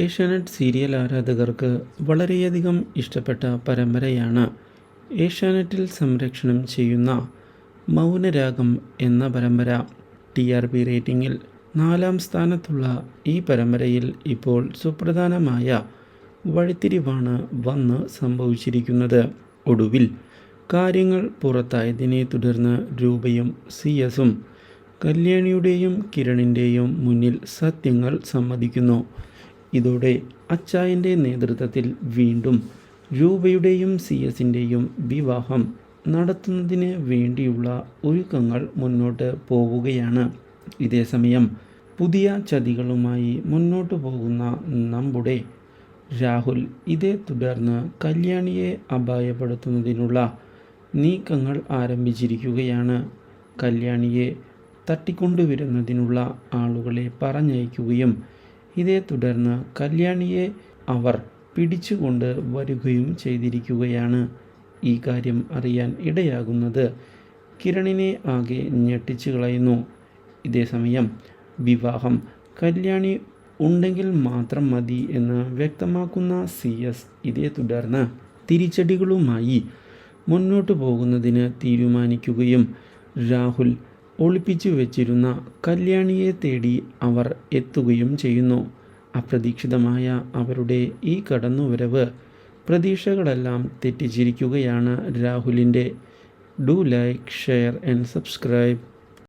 Asianet serial ആരാധകർക്ക് വളരെയധികം ഇഷ്ടപ്പെട്ട പരമ്പരയാണ് ഏഷ്യാനെറ്റിൽ സംരക്ഷണം ചെയ്യുന്ന മൗനരാഗം എന്ന പരമ്പര. ടി ആർ പി റേറ്റിംഗിൽ നാലാം സ്ഥാനത്തുള്ള ഈ പരമ്പരയിൽ ഇപ്പോൾ സുപ്രധാനമായ വഴിത്തിരിവാണ് വന്ന് സംഭവിച്ചിരിക്കുന്നത്. ഒടുവിൽ കാര്യങ്ങൾ പുറത്തായതിനെ തുടർന്ന് രൂപയും സി എസും കല്യാണിയുടെയും കിരണിന്റെയും മുന്നിൽ സത്യങ്ങൾ സമ്മതിക്കുന്നു. ഇതോടെ അച്ചായന്റെ നേതൃത്വത്തിൽ വീണ്ടും രൂപയുടെയും സി എസിന്റെയും വിവാഹം നടത്തുന്നതിന് വേണ്ടിയുള്ള ഒരുക്കങ്ങൾ മുന്നോട്ട് പോവുകയാണ്. ഇതേസമയം പുതിയ ചതികളുമായി മുന്നോട്ട് പോകുന്ന നമ്മുടെ രാഹുൽ ഇതേ തുടർന്ന് കല്യാണിയെ അപായപ്പെടുത്തുന്നതിനുള്ള നീക്കങ്ങൾ ആരംഭിച്ചിരിക്കുകയാണ്. കല്യാണിയെ തട്ടിക്കൊണ്ടുവരുന്നതിനുള്ള ആളുകളെ പറഞ്ഞയക്കുകയും ഇതേ തുടർന്ന് കല്യാണിയെ അവർ പിടിച്ചുകൊണ്ട് വരികയും ചെയ്തിരിക്കുകയാണ്. ഈ കാര്യം അറിയാൻ ഇടയാകുന്നത്. കിരണിനെ ആകെ ഞെട്ടിച്ചു കളയുന്നു. ഇതേസമയം വിവാഹം കല്യാണി ഉണ്ടെങ്കിൽ മാത്രം മതി എന്ന് വ്യക്തമാക്കുന്ന സി എസ് ഇതേ തുടർന്ന് തിരിച്ചടികളുമായി മുന്നോട്ടു പോകുന്നതിന് തീരുമാനിക്കുകയും രാഹുൽ ഒളിപ്പിച്ചു വെച്ചിരുന്ന കല്യാണിയെ തേടി അവർ എത്തുകയും ചെയ്യുന്നു. അപ്രതീക്ഷിതമായ അവരുടെ ഈ കടന്നുവരവ് പ്രതീക്ഷകളെല്ലാം തെറ്റിച്ചിരിക്കുകയാണ് രാഹുലിന്റെ. Do like share and subscribe.